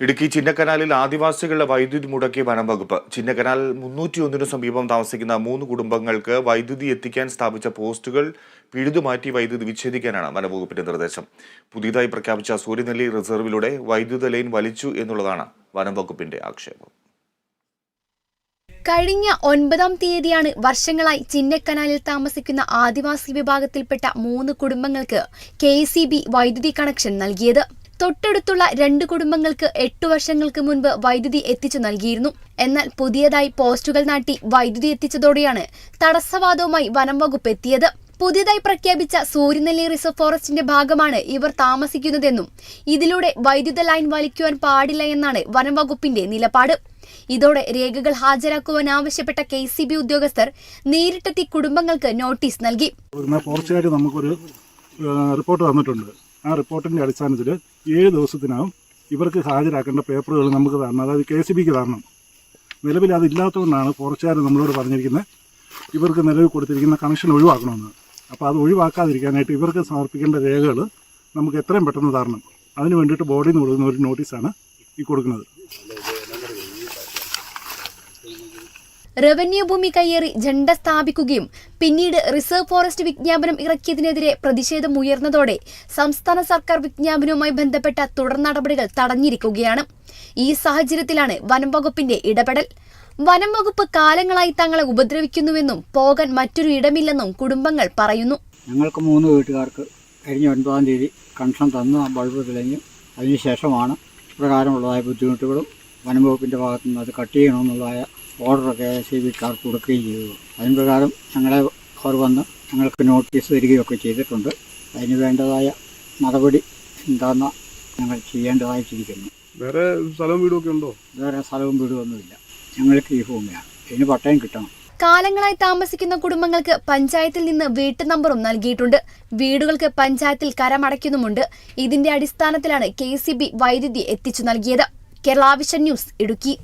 ഇടുക്കി ചിന്നക്കനാലിൽ ആദിവാസികളുടെ വൈദ്യുതി മുടക്കി വനം വകുപ്പ്. ചിന്നക്കനാൽ മുന്നൂറ്റി ഒന്നിനു സമീപം താമസിക്കുന്ന മൂന്ന് കുടുംബങ്ങൾക്ക് വൈദ്യുതി എത്തിക്കാൻ സ്ഥാപിച്ച പോസ്റ്റുകൾ പിഴുതുമാറ്റി വൈദ്യുതി വിച്ഛേദിക്കാനാണ് വനംവകുപ്പിന്റെ നിർദ്ദേശം. പുതിയതായി പ്രഖ്യാപിച്ച സൂര്യനെല്ലി റിസർവിലൂടെ വൈദ്യുത ലൈൻ വലിച്ചു എന്നുള്ളതാണ് വനംവകുപ്പിന്റെ ആക്ഷേപം. കഴിഞ്ഞ ഒൻപതാം തീയതിയാണ് വർഷങ്ങളായി ചിന്നക്കനാലിൽ താമസിക്കുന്ന ആദിവാസി വിഭാഗത്തിൽപ്പെട്ട മൂന്ന് കുടുംബങ്ങൾക്ക് കെ വൈദ്യുതി കണക്ഷൻ നൽകിയത്. തൊട്ടടുത്തുള്ള രണ്ട് കുടുംബങ്ങൾക്ക് എട്ടു വർഷങ്ങൾക്ക് മുൻപ് വൈദ്യുതി എത്തിച്ചു നൽകിയിരുന്നു. എന്നാൽ പുതിയതായി പോസ്റ്റുകൾ നാട്ടി വൈദ്യുതി എത്തിച്ചതോടെയാണ് തടസ്സവാദവുമായി വനം വകുപ്പ് എത്തിയത്. പുതിയതായി പ്രഖ്യാപിച്ച സൂര്യനെല്ലി റിസർവ് ഫോറസ്റ്റിന്റെ ഭാഗമാണ് ഇവർ താമസിക്കുന്നതെന്നും ഇതിലൂടെ വൈദ്യുത ലൈൻ വലിക്കുവാൻ പാടില്ല എന്നാണ് വനം വകുപ്പിന്റെ നിലപാട്. ഇതോടെ രേഖകൾ ഹാജരാക്കുവാൻ ആവശ്യപ്പെട്ട കെ സി ബി ഉദ്യോഗസ്ഥർ നേരിട്ടെത്തി കുടുംബങ്ങൾക്ക് നോട്ടീസ് നൽകി. നമുക്കൊരു റിപ്പോർട്ട് തന്നിട്ടുണ്ട്. ആ റിപ്പോർട്ടിന്റെ അടിസ്ഥാനത്തിൽ ഏഴ് ദിവസത്തിനകം ഇവർക്ക് ഹാജരാക്കേണ്ട പേപ്പറുകൾ നമുക്ക് തരണം. അതായത് കെ സി ബിക്ക് തരണം. നിലവിൽ അതില്ലാത്തതുകൊണ്ടാണ് ഫോറസ്റ്റുകാർ നമ്മളോട് പറഞ്ഞിരിക്കുന്നത് ഇവർക്ക് നിലവിൽ കൊടുത്തിരിക്കുന്ന കണക്ഷൻ ഒഴിവാക്കണമെന്ന്. അപ്പോൾ അത് ഒഴിവാക്കാതിരിക്കാനായിട്ട് ഇവർക്ക് സമർപ്പിക്കേണ്ട രേഖകൾ നമുക്ക് എത്രയും പെട്ടെന്ന് തരണം. അതിന് വേണ്ടിയിട്ട് ബോർഡിൽ നിന്ന് കൊടുക്കുന്ന ഒരു നോട്ടീസാണ് ഈ കൊടുക്കുന്നത്. റവന്യൂ ഭൂമി കയ്യേറി ജണ്ട സ്ഥാപിക്കുകയും പിന്നീട് റിസർവ് ഫോറസ്റ്റ് വിജ്ഞാപനം ഇറക്കിയതിനെതിരെ പ്രതിഷേധം ഉയർന്നതോടെ സംസ്ഥാന സർക്കാർ വിജ്ഞാപനവുമായി ബന്ധപ്പെട്ട തുടർ നടപടികൾ തടഞ്ഞിരിക്കുകയാണ്. ഈ സാഹചര്യത്തിലാണ് വനംവകുപ്പിന്റെ ഇടപെടൽ. വനം വകുപ്പ് കാലങ്ങളായി തങ്ങളെ ഉപദ്രവിക്കുന്നുവെന്നും പോകാൻ മറ്റൊരു ഇടമില്ലെന്നും കുടുംബങ്ങൾ പറയുന്നു. ഞങ്ങൾക്ക് മൂന്ന് വീട്ടുകാർക്ക് കഴിഞ്ഞ ഒൻപതാം തീയതി കൺഷൻ തന്നു ബൾബ് തെളിഞ്ഞു അതിനുശേഷമാണ് പ്രകാരമുള്ളതായ ബുദ്ധിമുട്ടുകളും വനംവകുപ്പിന്റെ ഭാഗത്തു നിന്ന് അത് കട്ട് ചെയ്യണമെന്നുള്ളതായ ഓർഡറൊക്കെ സി ബിക്കാർക്ക് കൊടുക്കുകയും ചെയ്തു. അതിന് പ്രകാരം ഞങ്ങളെ അവർ വന്ന് ഞങ്ങൾക്ക് നോട്ടീസ് തരികയൊക്കെ ചെയ്തിട്ടുണ്ട്. അതിന് വേണ്ടതായ നടപടി എന്താണെന്ന് ഞങ്ങൾ ചെയ്യേണ്ടതായിട്ടിരിക്കുന്നു. വേറെ സ്ഥലവും വീടും ഒക്കെ ഉണ്ടോ? വേറെ സ്ഥലവും വീടുമൊന്നുമില്ല ഞങ്ങൾക്ക് ഈ ഭൂമിയാണ്. ഇതിന് പട്ടയം കിട്ടണം. കാലങ്ങളായി താമസിക്കുന്ന കുടുംബങ്ങൾക്ക് പഞ്ചായത്തിൽ നിന്ന് വീട്ടു നമ്പറും നൽകിയിട്ടുണ്ട്. വീടുകൾക്ക് പഞ്ചായത്തിൽ കരമടയ്ക്കുന്നുമുണ്ട് ഇതിന്റെ അടിസ്ഥാനത്തിലാണ് കെ വൈദ്യുതി എത്തിച്ചു നൽകിയത്. Kerala vision news Idukki